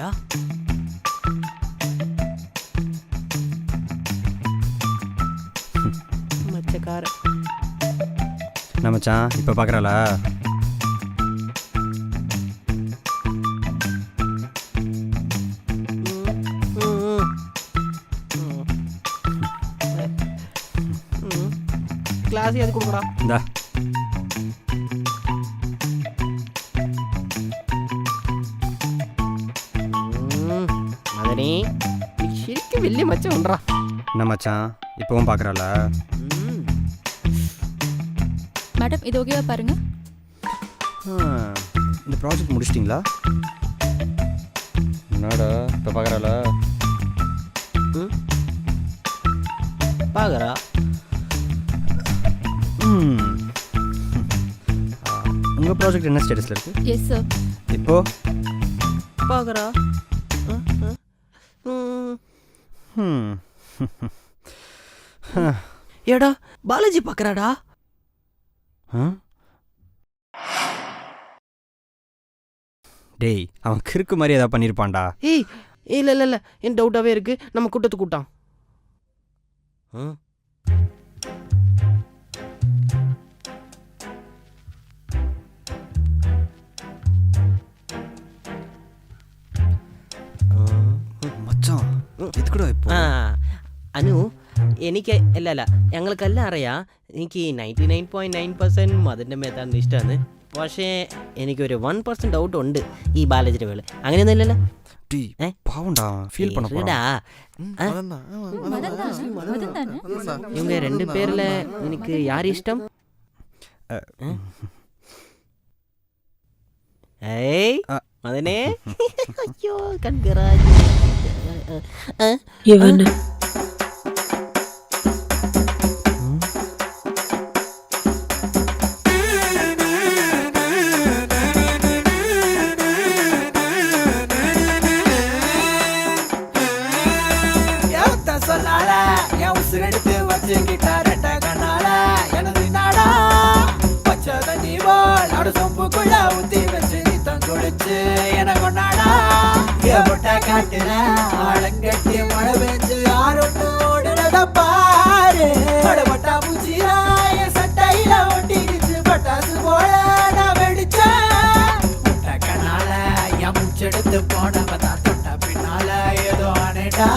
இல்லையா மச்சக்கார என்ன மச்சான் இப்போ பார்க்குறாளா கிளாஸ் எது கொடுக்குறா இந்தா மதனி நீ ശരിക്കും വലിയ മച്ചം ഉണ്ടാ என்ன மச்சான் இப்போவும் பார்க்குறாளா மேடம் இது ஓகேவா பாருங்க இந்த ப்ராஜெக்ட் முடிச்சிட்டிங்களா என்னடா இப்போ பார்க்குறாளா பாக்குறா ம் உங்கள் ப்ராஜெக்ட் என்ன ஸ்டேட்டஸில் இருக்குது எஸ் சார் இப்போ பாக்குறா ம் ஏடா பாலாஜி பார்க்கறாடா டேய் அவன் கிறுக்கு மாதிரி ஏதாவது பண்ணியிருப்பான்டா ஏய் இல்லை இல்லை இல்லை. என் டவுட்டாகவே இருக்குது நம்ம கூட்டத்து கூட்டான் ஆ? അനു എനിക്ക് അല്ല അല്ല ഞങ്ങൾക്കെല്ലാം അറിയാം എനിക്ക് ninety nine point nine percent മതിൻ്റെ മേത്താണ് ഇഷ്ടമാണ് പക്ഷേ എനിക്കൊരു വൺ പെർസെൻറ്റ് ഡൗട്ട് ഉണ്ട് ഈ ബാലജിയുടെ വേള് അങ്ങനെയൊന്നും ഇല്ലല്ലോ டீ ഏ? பாவம்டா ஃபீல் பண்ண இருடா. போறான் ஆ, மதன் தானே மதன் தானே இவங்க ரெண்டு பேர்ல எனக்கு யார் இஷ்டம் ஏய் ஆ. மதனே ஐயோ கண்கராஜ் காட்டுற. ஆழங்கட்டி மழை பெஞ்சு ஆரோட்டு ஓடுனத பாரு. படபட்டா பூச்சியா சட்டையில ஒட்டிக்கிச்சு. பட்டாசு போல நான் வெடிச்சேன். முட்டை என் முச்செடுத்து போனவ தான் தொட்ட பின்னால ஏதோ அனைடா